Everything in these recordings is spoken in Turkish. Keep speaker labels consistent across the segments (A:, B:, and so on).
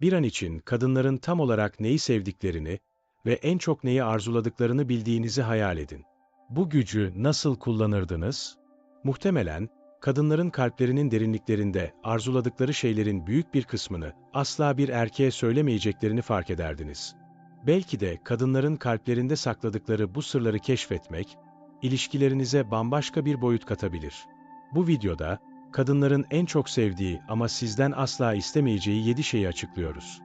A: Bir an için kadınların tam olarak neyi sevdiklerini ve en çok neyi arzuladıklarını bildiğinizi hayal edin. Bu gücü nasıl kullanırdınız? Muhtemelen, kadınların kalplerinin derinliklerinde arzuladıkları şeylerin büyük bir kısmını asla bir erkeğe söylemeyeceklerini fark ederdiniz. Belki de kadınların kalplerinde sakladıkları bu sırları keşfetmek, ilişkilerinize bambaşka bir boyut katabilir. Bu videoda, kadınların en çok sevdiği ama sizden asla istemeyeceği 7 şeyi açıklıyoruz.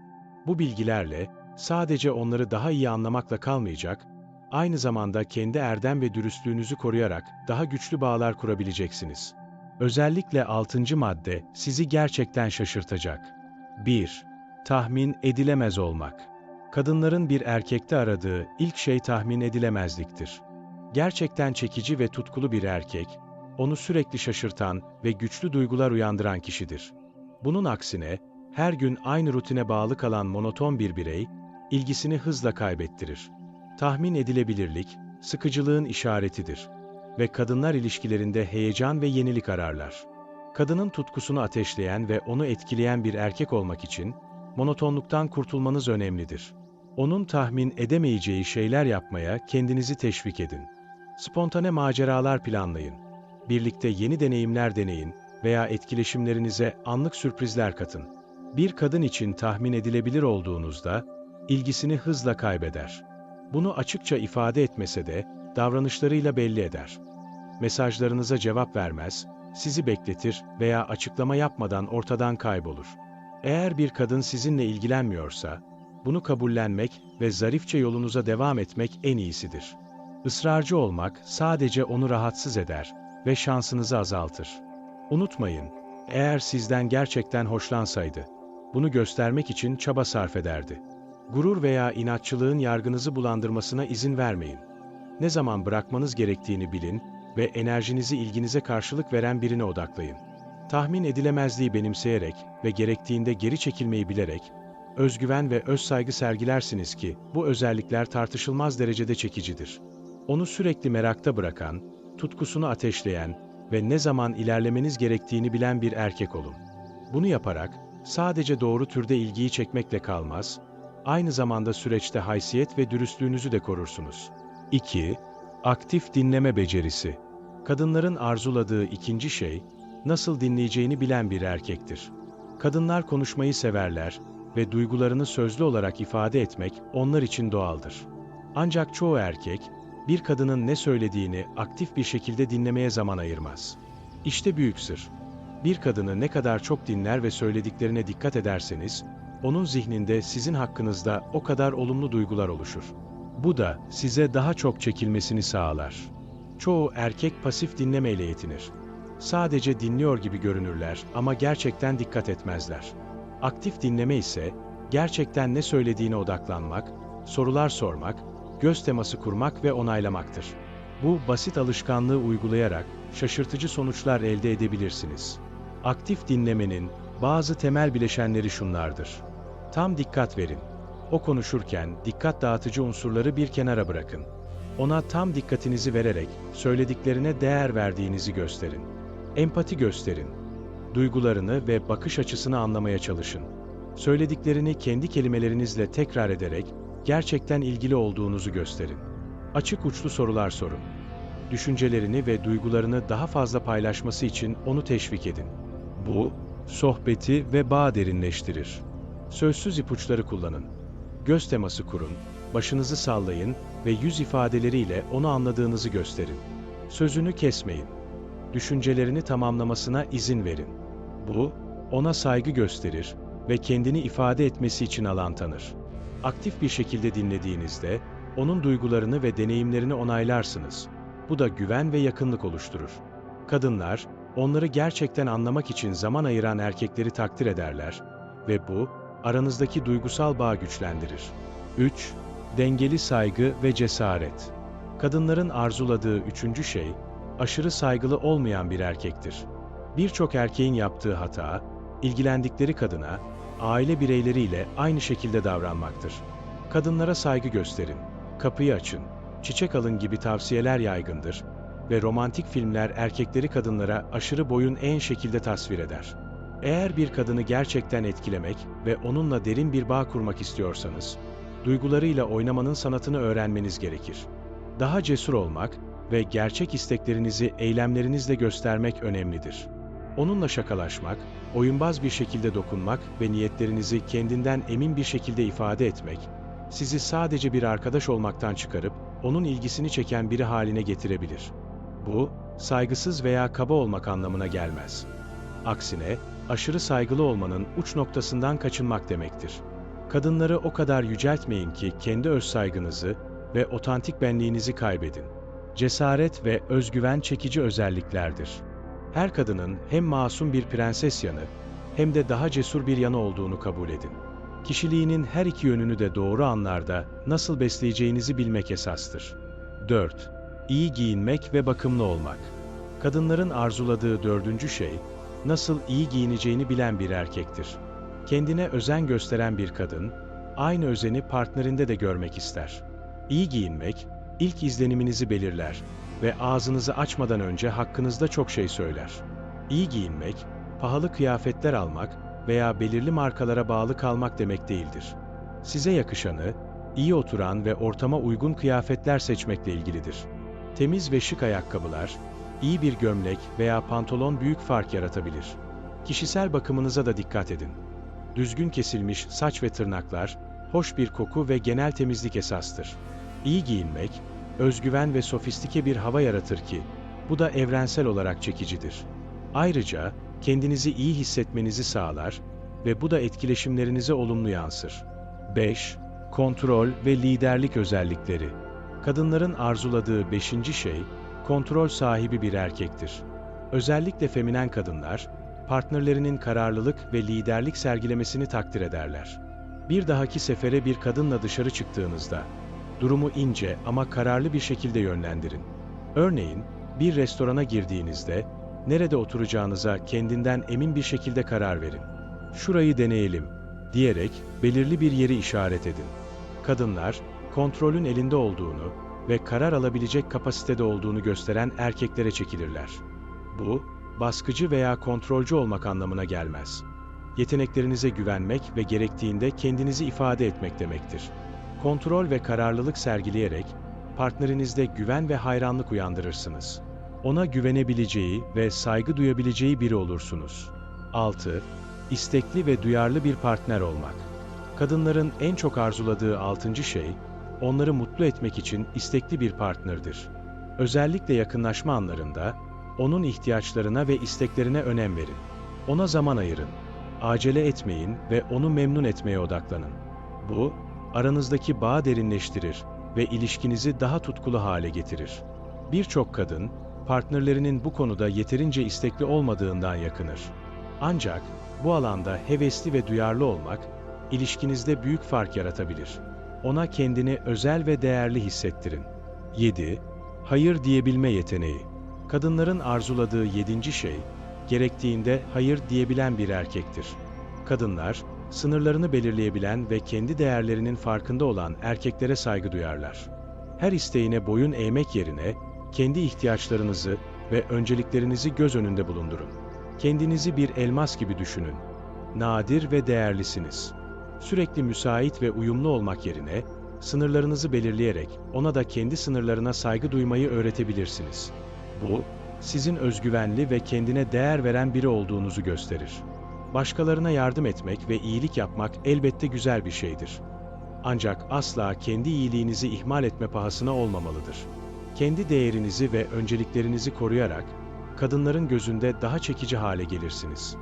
A: Bu bilgilerle, sadece onları daha iyi anlamakla kalmayacak, aynı zamanda kendi erdem ve dürüstlüğünüzü koruyarak daha güçlü bağlar kurabileceksiniz. Özellikle 6. madde sizi gerçekten şaşırtacak. 1. Tahmin edilemez olmak. Kadınların bir erkekte aradığı ilk şey tahmin edilemezliktir. Gerçekten çekici ve tutkulu bir erkek, onu sürekli şaşırtan ve güçlü duygular uyandıran kişidir. Bunun aksine, her gün aynı rutine bağlı kalan monoton bir birey, ilgisini hızla kaybettirir. Tahmin edilebilirlik, sıkıcılığın işaretidir ve kadınlar ilişkilerinde heyecan ve yenilik ararlar. Kadının tutkusunu ateşleyen ve onu etkileyen bir erkek olmak için, monotonluktan kurtulmanız önemlidir. Onun tahmin edemeyeceği şeyler yapmaya kendinizi teşvik edin. Spontane maceralar planlayın. Birlikte yeni deneyimler deneyin veya etkileşimlerinize anlık sürprizler katın. Bir kadın için tahmin edilebilir olduğunuzda, ilgisini hızla kaybeder. Bunu açıkça ifade etmese de, davranışlarıyla belli eder. Mesajlarınıza cevap vermez, sizi bekletir veya açıklama yapmadan ortadan kaybolur. Eğer bir kadın sizinle ilgilenmiyorsa, bunu kabullenmek ve zarifçe yolunuza devam etmek en iyisidir. Israrcı olmak sadece onu rahatsız eder ve şansınızı azaltır. Unutmayın, eğer sizden gerçekten hoşlansaydı, bunu göstermek için çaba sarf ederdi. Gurur veya inatçılığın yargınızı bulandırmasına izin vermeyin. Ne zaman bırakmanız gerektiğini bilin ve enerjinizi ilginize karşılık veren birine odaklayın. Tahmin edilemezliği benimseyerek ve gerektiğinde geri çekilmeyi bilerek, özgüven ve öz saygı sergilersiniz ki bu özellikler tartışılmaz derecede çekicidir. Onu sürekli merakta bırakan, tutkusunu ateşleyen ve ne zaman ilerlemeniz gerektiğini bilen bir erkek olun. Bunu yaparak sadece doğru türde ilgiyi çekmekle kalmaz, aynı zamanda süreçte haysiyet ve dürüstlüğünüzü de korursunuz. 2. Aktif dinleme becerisi. Kadınların arzuladığı ikinci şey, nasıl dinleyeceğini bilen bir erkektir. Kadınlar konuşmayı severler ve duygularını sözlü olarak ifade etmek onlar için doğaldır. Ancak çoğu erkek, bir kadının ne söylediğini aktif bir şekilde dinlemeye zaman ayırmaz. İşte büyük sır. Bir kadını ne kadar çok dinler ve söylediklerine dikkat ederseniz, onun zihninde sizin hakkınızda o kadar olumlu duygular oluşur. Bu da size daha çok çekilmesini sağlar. Çoğu erkek pasif dinlemeyle yetinir. Sadece dinliyor gibi görünürler ama gerçekten dikkat etmezler. Aktif dinleme ise gerçekten ne söylediğine odaklanmak, sorular sormak, göz teması kurmak ve onaylamaktır. Bu basit alışkanlığı uygulayarak şaşırtıcı sonuçlar elde edebilirsiniz. Aktif dinlemenin bazı temel bileşenleri şunlardır. Tam dikkat verin. O konuşurken dikkat dağıtıcı unsurları bir kenara bırakın. Ona tam dikkatinizi vererek söylediklerine değer verdiğinizi gösterin. Empati gösterin. Duygularını ve bakış açısını anlamaya çalışın. Söylediklerini kendi kelimelerinizle tekrar ederek gerçekten ilgili olduğunuzu gösterin. Açık uçlu sorular sorun. Düşüncelerini ve duygularını daha fazla paylaşması için onu teşvik edin. Bu, sohbeti ve bağ derinleştirir. Sözsüz ipuçları kullanın. Göz teması kurun, başınızı sallayın ve yüz ifadeleriyle onu anladığınızı gösterin. Sözünü kesmeyin. Düşüncelerini tamamlamasına izin verin. Bu, ona saygı gösterir ve kendini ifade etmesi için alan tanır. Aktif bir şekilde dinlediğinizde, onun duygularını ve deneyimlerini onaylarsınız. Bu da güven ve yakınlık oluşturur. Kadınlar, onları gerçekten anlamak için zaman ayıran erkekleri takdir ederler ve bu, aranızdaki duygusal bağ güçlendirir. 3. Dengeli saygı ve cesaret. Kadınların arzuladığı üçüncü şey, aşırı saygılı olmayan bir erkektir. Birçok erkeğin yaptığı hata, ilgilendikleri kadına, aile bireyleriyle aynı şekilde davranmaktır. Kadınlara saygı gösterin, kapıyı açın, çiçek alın gibi tavsiyeler yaygındır ve romantik filmler erkekleri kadınlara aşırı boyun en şekilde tasvir eder. Eğer bir kadını gerçekten etkilemek ve onunla derin bir bağ kurmak istiyorsanız, duygularıyla oynamanın sanatını öğrenmeniz gerekir. Daha cesur olmak ve gerçek isteklerinizi eylemlerinizle göstermek önemlidir. Onunla şakalaşmak, oyunbaz bir şekilde dokunmak ve niyetlerinizi kendinden emin bir şekilde ifade etmek, sizi sadece bir arkadaş olmaktan çıkarıp onun ilgisini çeken biri haline getirebilir. Bu, saygısız veya kaba olmak anlamına gelmez. Aksine, aşırı saygılı olmanın uç noktasından kaçınmak demektir. Kadınları o kadar yüceltmeyin ki kendi öz saygınızı ve otantik benliğinizi kaybedin. Cesaret ve özgüven çekici özelliklerdir. Her kadının hem masum bir prenses yanı hem de daha cesur bir yanı olduğunu kabul edin. Kişiliğinin her iki yönünü de doğru anlarda nasıl besleyeceğinizi bilmek esastır. 4. İyi giyinmek ve bakımlı olmak. Kadınların arzuladığı dördüncü şey, nasıl iyi giyineceğini bilen bir erkektir. Kendine özen gösteren bir kadın, aynı özeni partnerinde de görmek ister. İyi giyinmek, ilk izleniminizi belirler ve ağzınızı açmadan önce hakkınızda çok şey söyler. İyi giyinmek, pahalı kıyafetler almak veya belirli markalara bağlı kalmak demek değildir. Size yakışanı, iyi oturan ve ortama uygun kıyafetler seçmekle ilgilidir. Temiz ve şık ayakkabılar, iyi bir gömlek veya pantolon büyük fark yaratabilir. Kişisel bakımınıza da dikkat edin. Düzgün kesilmiş saç ve tırnaklar, hoş bir koku ve genel temizlik esastır. İyi giyinmek, özgüven ve sofistike bir hava yaratır ki, bu da evrensel olarak çekicidir. Ayrıca, kendinizi iyi hissetmenizi sağlar ve bu da etkileşimlerinize olumlu yansır. 5. Kontrol ve liderlik özellikleri. Kadınların arzuladığı beşinci şey, kontrol sahibi bir erkektir. Özellikle feminen kadınlar, partnerlerinin kararlılık ve liderlik sergilemesini takdir ederler. Bir dahaki sefere bir kadınla dışarı çıktığınızda, durumu ince ama kararlı bir şekilde yönlendirin. Örneğin, bir restorana girdiğinizde, nerede oturacağınıza kendinden emin bir şekilde karar verin. Şurayı deneyelim, diyerek belirli bir yeri işaret edin. Kadınlar, kontrolün elinde olduğunu ve karar alabilecek kapasitede olduğunu gösteren erkeklere çekilirler. Bu, baskıcı veya kontrolcü olmak anlamına gelmez. Yeteneklerinize güvenmek ve gerektiğinde kendinizi ifade etmek demektir. Kontrol ve kararlılık sergileyerek, partnerinizde güven ve hayranlık uyandırırsınız. Ona güvenebileceği ve saygı duyabileceği biri olursunuz. 6. İstekli ve duyarlı bir partner olmak. Kadınların en çok arzuladığı altıncı şey, onları mutlu etmek için istekli bir partnerdir. Özellikle yakınlaşma anlarında, onun ihtiyaçlarına ve isteklerine önem verin. Ona zaman ayırın. Acele etmeyin ve onu memnun etmeye odaklanın. Bu, aranızdaki bağı derinleştirir ve ilişkinizi daha tutkulu hale getirir. Birçok kadın, partnerlerinin bu konuda yeterince istekli olmadığından yakınır. Ancak bu alanda hevesli ve duyarlı olmak, ilişkinizde büyük fark yaratabilir. Ona kendini özel ve değerli hissettirin. 7. Hayır diyebilme yeteneği. Kadınların arzuladığı yedinci şey, gerektiğinde hayır diyebilen bir erkektir. Kadınlar, sınırlarını belirleyebilen ve kendi değerlerinin farkında olan erkeklere saygı duyarlar. Her isteğine boyun eğmek yerine, kendi ihtiyaçlarınızı ve önceliklerinizi göz önünde bulundurun. Kendinizi bir elmas gibi düşünün. Nadir ve değerlisiniz. Sürekli müsait ve uyumlu olmak yerine, sınırlarınızı belirleyerek ona da kendi sınırlarına saygı duymayı öğretebilirsiniz. Bu, sizin özgüvenli ve kendine değer veren biri olduğunuzu gösterir. Başkalarına yardım etmek ve iyilik yapmak elbette güzel bir şeydir. Ancak asla kendi iyiliğinizi ihmal etme pahasına olmamalıdır. Kendi değerinizi ve önceliklerinizi koruyarak, kadınların gözünde daha çekici hale gelirsiniz.